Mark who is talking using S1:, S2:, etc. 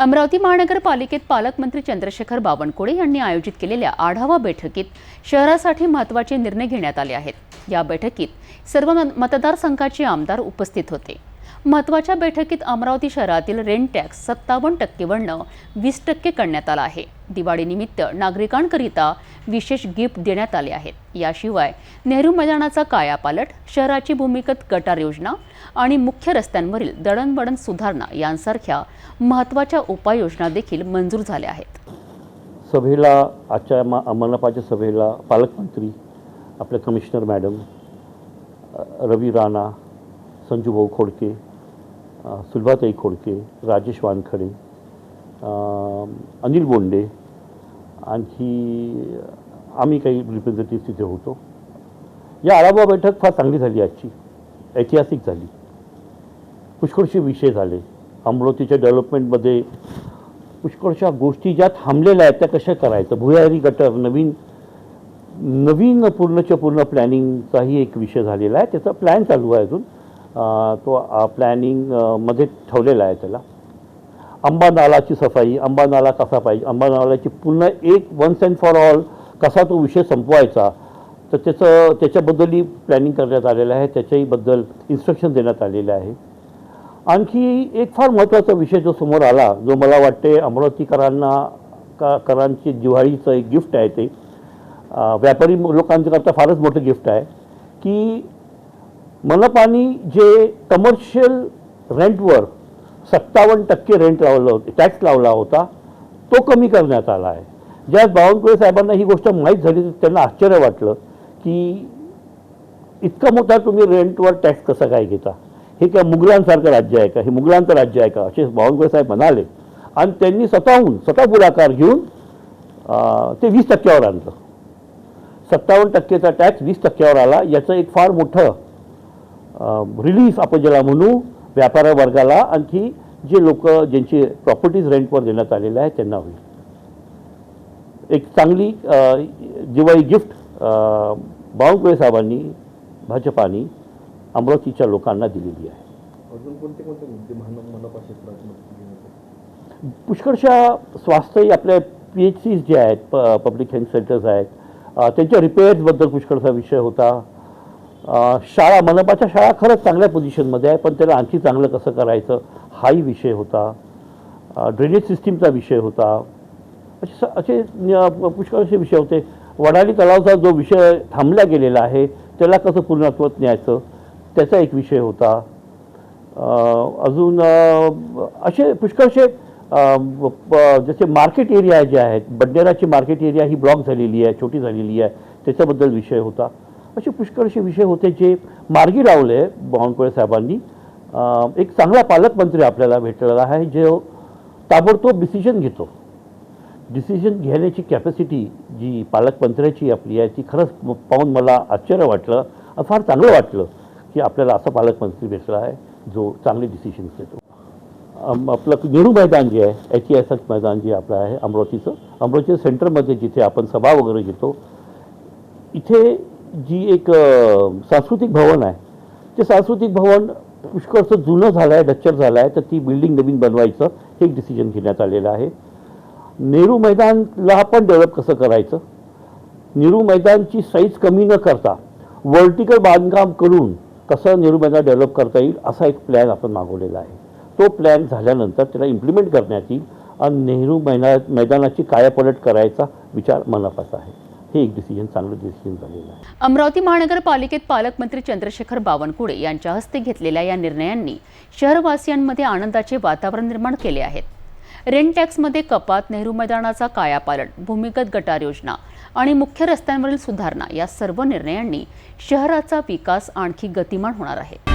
S1: अमरावती महानगरपालिकेत पालकमंत्री चंद्रशेखर बावनकुळे यांनी आयोजित केलेल्या आढावा बैठकीत शहरासाठी महत्त्वाचे निर्णय घेण्यात आले आहेत. या बैठकीत सर्व मत- मतदारसंघाचे आमदार उपस्थित होते. महत्त्वाच्या बैठकीत अमरावती शहरातील रेंट टॅक्स सत्तावन्न टक्केवरनं वीस टक्के करण्यात आला आहे. दिवाळीनिमित्त नागरिकांकरिता विशेष गिफ्ट देण्यात आले आहेत. याशिवाय नेहरू मैदानाचा कायापालट शहराची भूमिगत गटार योजना आणि मुख्य रस्त्यांवरील दळणवळण सुधारणा यांसारख्या महत्त्वाच्या उपाययोजना देखील मंजूर झाल्या आहेत.
S2: सभेला आजच्या मा मनपाच्या सभेला पालकमंत्री आपल्या कमिशनर मॅडम रवी राणा संजूभाऊ खोडके सुलभाताई खोडके राजेश वानखडे अनिल बोंडे आणखी आम्ही काही रिप्रेझेंटेटिव्ह तिथे होतो. या आढावा बैठक फार चांगली झाली आजची. ऐतिहासिक झाली. पुष्कळसे विषय झाले. अमरावतीच्या डेव्हलपमेंटमध्ये पुष्कळशा गोष्टी ज्या थांबलेल्या आहेत त्या कशा करायचं? भुयारी गटर नवीन नवीन पूर्णच्या पूर्ण प्लॅनिंगचाही एक विषय झालेला आहे. त्याचा प्लॅन चालू आहे अजून. तो प्लॅनिंगमध्ये ठेवलेला आहे त्याला. आंबा नालाची सफाई आंबा नाला कसा पाहिजे आंबा नालाची पुन्हा एक वन्स अँड फॉर ऑल कसा तो विषय संपवायचा तर त्याचं त्याच्याबद्दलही प्लॅनिंग करण्यात आलेलं आहे त्याच्याहीबद्दल इन्स्ट्रक्शन देण्यात आलेलं आहे. आणखी एक फार महत्त्वाचा विषय जो समोर आला जो मला वाटते अमरावतीकरांना का करांची दिवाळीचं एक गिफ्ट आहे ते. व्यापारी लोकांच्याकरता फारच मोठं गिफ्ट आहे की मनपानी जे कमर्शियल रेंटवर सत्तावन्न टक्के रेंट लावलं होतं टॅक्स लावला होता तो कमी करण्यात आला आहे. ज्या बावनकुळे साहेबांना ही गोष्ट माहीत झाली तर त्यांना आश्चर्य वाटलं की इतका मोठा तुम्ही रेंटवर टॅक्स कसा काय घेता? हे काय मुघलांसारखं राज्य आहे का? हे मुघलांचं राज्य आहे का? असे बावनकुळे साहेब म्हणाले. आणि त्यांनी स्वतःहून स्वतः पुढाकार घेऊन ते वीस टक्क्यावर आणलं. सत्तावन्न टक्केचा टॅक्स वीस टक्क्यावर आला. याचं एक फार मोठं रिलीफ आपण ज्याला म्हणू व्यापाऱ्या वर्गाला आणखी जे लोक ज्यांचे प्रॉपर्टीज रेंटवर देण्यात आलेले आहे त्यांना होईल. एक चांगली दिवाळी गिफ्ट बावनकुळे साहेबांनी भाजपानी अमरावतीच्या लोकांना दिलेली आहे.
S3: अजून कोणते कोणते मुद्दे?
S2: पुष्कळशा स्वास्थ्य आपल्या पी एच सीज जे आहेत प पब्लिक हेल्थ सेंटर्स आहेत. त्यांच्या रिपेअर्सबद्दल पुष्कळसा विषय होता. शाळा मनपाच्या शाळा खरंच चांगल्या पोझिशनमध्ये आहे पण त्याला आणखी चांगलं कसं करायचं हाही विषय होता. ड्रेनेज सिस्टीमचा विषय होता. असे स- असे न- पुष्कळसे विषय होते. वडाली तलावचा जो विषय थांबला गेलेला आहे त्याला कसं पूर्णत्वात न्यायचं त्याचा एक विषय होता. अजून असे पुष्कळसे प- जसे मार्केट एरिया जे आहेत बंडेराची मार्केट एरिया ही ब्लॉक झालेली आहे छोटी झालेली आहे त्याच्याबद्दल विषय होता. असे पुष्कळसे विषय होते जे मार्गी लावले बावनकुळे साहेबांनी. एक चांगला पालकमंत्री आपल्याला भेटलेला आहे जो ताबडतोब डिसिजन घेतो. डिसिजन घेण्याची कॅपॅसिटी जी पालकमंत्र्याची आपली आहे ती खरंच पाहून मला आश्चर्य वाटलं फार चांगलं वाटलं की आपल्याला असा पालकमंत्री भेटला आहे जो चांगले डिसिजन्स घेतो. आपलं नेहरू मैदान जे आहे ऐतिहासिक मैदान जे आपलं आहे अमरावतीचं. अमरावतीच्या सेंटरमध्ये जिथे आपण सभा वगैरे घेतो इथे जी एक सांस्कृतिक भवन आहे. ते सांस्कृतिक भवन पुष्कळचं जुनं झालं आहे डच्चर झालं आहे तर ती बिल्डिंग नवीन बनवायचं हे एक डिसिजन घेण्यात आलेलं आहे. नेहरू मैदानला पण डेव्हलप कसं करायचं? नेहरू मैदानची साईज कमी न करता वर्टिकल बांधकाम करून कसं नेहरू मैदान डेव्हलप करता येईल असा एक प्लॅन आपण मागवलेला आहे. तो प्लॅन झाल्यानंतर त्याला इम्प्लिमेंट करण्यात येईल आणि नेहरू मैदा मैदानाची कायापलट करायचा विचार मनापाचा आहे. हे एक डिसिजन चांगलं डिसिजन झालेलं आहे.
S1: अमरावती महानगरपालिकेत पालकमंत्री चंद्रशेखर बावनकुळे यांच्या हस्ते घेतलेल्या या निर्णयांनी शहरवासियांमध्ये आनंदाचे वातावरण निर्माण केले आहेत रेंट टॅक्समध्ये कपात नेहरू मैदानाचा कायापालट भूमिगत गटार योजना आणि मुख्य रस्त्यांवरील सुधारणा या सर्व निर्णयांनी शहराचा विकास आणखी गतिमान होणार आहे.